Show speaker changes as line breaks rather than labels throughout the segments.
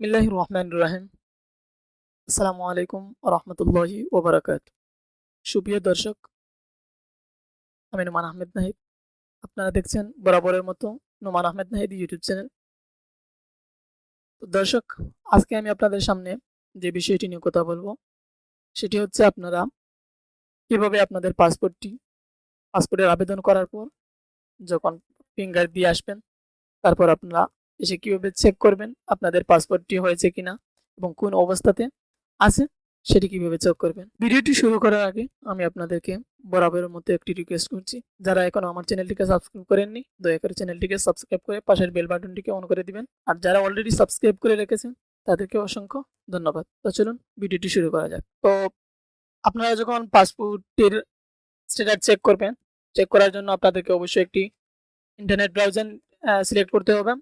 বিসমিল্লাহ রহমান রাহিম। আসসালামু আলাইকুম রহমতুল্লাহি ওবরাকাত সুপ্রিয় দর্শক, আমি নোমান আহমেদ নাহিদ। আপনারা দেখছেন বরাবরের মতো নোমান আহমেদ নাহিদ ইউটিউব চ্যানেল। তো দর্শক, আজকে আমি আপনাদের সামনে যে বিষয়টি নিয়ে কথা বলব, সেটি হচ্ছে আপনারা কীভাবে আপনাদের পাসপোর্টটি, পাসপোর্টের আবেদন করার পর যখন ফিঙ্গার দিয়ে আসবেন, তারপর আপনারা এসে কীভাবে চেক করবেন? আপনাদের পাসপোর্টটি হয়েছে কিনা? এবং কোন অবস্থাতে আছে? সেটি কীভাবে চেক করবেন? ভিডিওটি শুরু করার আগে আমি আপনাদেরকে বরাবরের মতো একটি রিকোয়েস্ট করছি। যারা এখনও আমার চ্যানেলটিকে সাবস্ক্রাইব করেননি, দয়া করে চ্যানেলটিকে সাবস্ক্রাইব করে পাশের বেল বাটনটিকে অন করে দিবেন। আর যারা অলরেডি সাবস্ক্রাইব করে রেখেছেন, তাদেরকে অসংখ্য ধন্যবাদ। তো চলুন, ভিডিওটি শুরু করা যাক। তো আপনারা যখন পাসপোর্টের স্ট্যাটাস চেক করবেন চেক করার জন্য আপনাদেরকে অবশ্যই একটি ইন্টারনেট ব্রাউজার সিলেক্ট করতে হবে।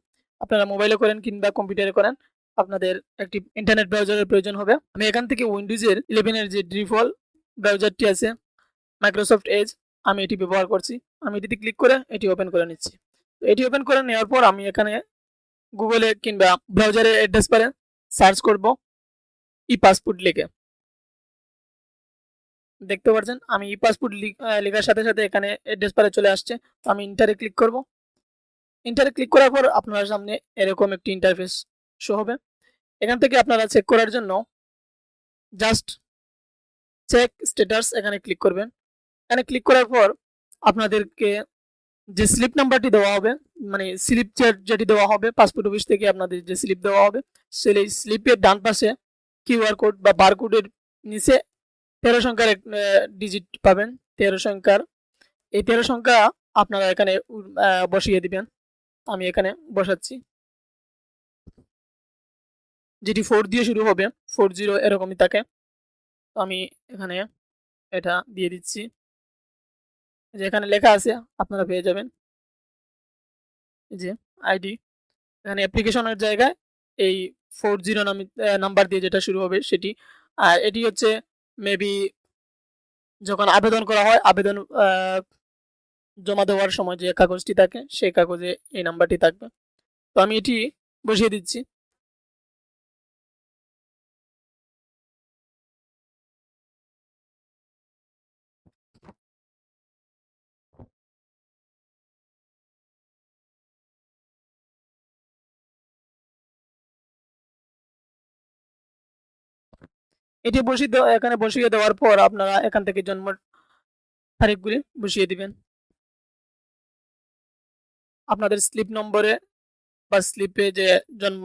আপনারা মোবাইলে করেন কিংবা কম্পিউটারে করেন, আপনাদের একটি ইন্টারনেট ব্রাউজারের প্রয়োজন হবে। আমি এখান থেকে উইন্ডোজের ইলেভেনের যে ডিফল্ট ব্রাউজারটি আছে মাইক্রোসফট এজ আমি এটি ব্যবহার করছি। আমি এটিতে ক্লিক করে এটি ওপেন করে নিচ্ছি। তো এটি ওপেন করে নেওয়ার পর আমি এখানে গুগলে কিংবা ব্রাউজারে অ্যাড্রেস পারে সার্চ করব ই পাসপোর্ট লিখে। দেখতে পাচ্ছেন, আমি ই পাসপোর্ট লেখার সাথে সাথে এখানে অ্যাড্রেস পারে চলে আসছে। তো আমি ইন্টারে ক্লিক করব। ইন্টারে ক্লিক করার পর আপনার সামনে এরকম একটি ইন্টারফেস শো হবে। এখান থেকে আপনারা চেক করার জন্য জাস্ট চেক স্ট্যাটাস এখানে ক্লিক করবেন। এখানে ক্লিক করার পর আপনাদেরকে যে স্লিপ নাম্বারটি দেওয়া হবে মানে স্লিপ যেটি দেওয়া হবে পাসপোর্ট অফিস থেকে আপনাদের যে স্লিপ দেওয়া হবে, সেই স্লিপের ডান পাশে কিউআর কোড বা বারকোডের নিচে তেরো সংখ্যার ডিজিট পাবেন। তেরো সংখ্যার, এই তেরো সংখ্যা আপনারা এখানে বসিয়ে দিবেন। আমি এখানে বসাচ্ছি। যেটি ফোর দিয়ে শুরু হবে ফোর জিরো এরকমই থাকে। তো আমি এখানে এটা দিয়ে দিচ্ছি। যে এখানে লেখা আছে, আপনারা পেয়ে যাবেন। যে আইডি। এখানে অ্যাপ্লিকেশনের জায়গায় এই ফোর জিরো নাম্বার দিয়ে যেটা শুরু হবে সেটি। আর এটি হচ্ছে মেবি যখন আবেদন করা হয়, আবেদন জমা দেওয়ার সময় যে কাগজটি থাকে, সেই কাগজে এই নাম্বারটি থাকবে। তো আমি এটি বসিয়ে দিচ্ছি। এটি বসিয়ে এখানে বসিয়ে দেওয়ার পর আপনারা এখান থেকে জন্ম তারিখগুলি বসিয়ে দিবেন। আপনাদের স্লিপ নম্বরে বা স্লিপে যে জন্ম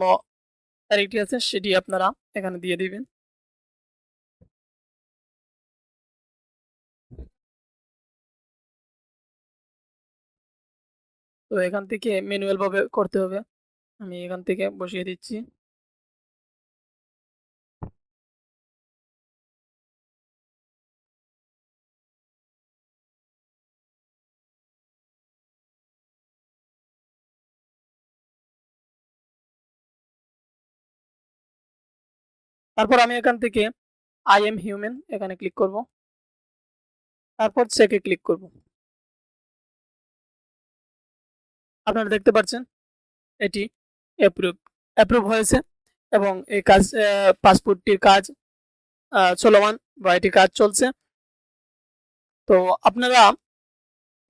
তারিখটি আছে, সেটি আপনারা এখানে দিয়ে দিবেন। তো এখান থেকে ম্যানুয়াল ভাবে করতে হবে। আমি এখান থেকে বসিয়ে দিচ্ছি। তারপর আমি এখান থেকে আই এম হিউম্যান এখানে ক্লিক করব। তারপর চেকে ক্লিক করব। আপনারা দেখতে পাচ্ছেন, এটি অ্যাপ্রুভ অ্যাপ্রুভ হয়েছে এবং এই কাজ পাসপোর্টটির কাজ চলমান বা এটি কাজ চলছে। তো আপনারা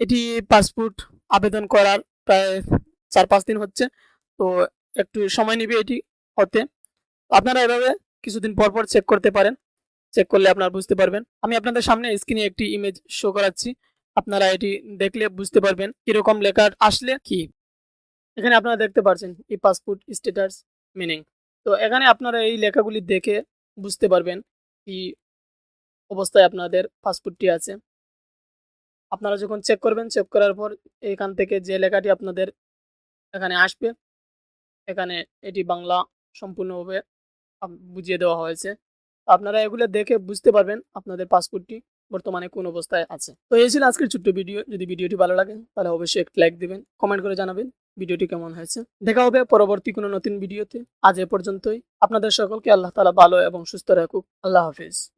এটি পাসপোর্ট আবেদন করার প্রায় চার পাঁচ দিন হচ্ছে, তো একটু সময় নেবে এটি হতে। আপনারা এভাবে কিছুদিন পর পর চেক করতে পারেন। চেক করলে আপনারা বুঝতে পারবেন। আমি আপনাদের সামনে স্ক্রিনে একটি ইমেজ শো করাচ্ছি। আপনারা এটি দেখলে বুঝতে পারবেন কীরকম লেখা আসলে কি। এখানে আপনারা দেখতে পাচ্ছেন ই পাসপোর্ট স্ট্যাটাস মিনিং তো এখানে আপনারা এই লেখাগুলি দেখে বুঝতে পারবেন কি অবস্থায় আপনাদের পাসপোর্টটি আছে। আপনারা যখন চেক করবেন চেক করার পর এখান থেকে যে লেখাটি আপনাদের এখানে আসবে, এখানে এটি বাংলা সম্পূর্ণভাবে বুঝিয়ে দেওয়া হয়েছে। আপনারা এগুলো দেখে বুঝতে পারবেন আপনাদের পাসপোর্টটি বর্তমানে কোন অবস্থায় আছে। তো এই ছিল আজকের ছোট্ট ভিডিও। যদি ভিডিওটি ভালো লাগে, তাহলে অবশ্যই একটি লাইক দিবেন, কমেন্ট করে জানাবেন ভিডিওটি কেমন হয়েছে। দেখা হবে পরবর্তী কোনো নতুন ভিডিওতে। আজ এ পর্যন্তই। আপনাদের সকলকে আল্লাহ তালা ভালো এবং সুস্থ রাখুক। আল্লাহ হাফিজ।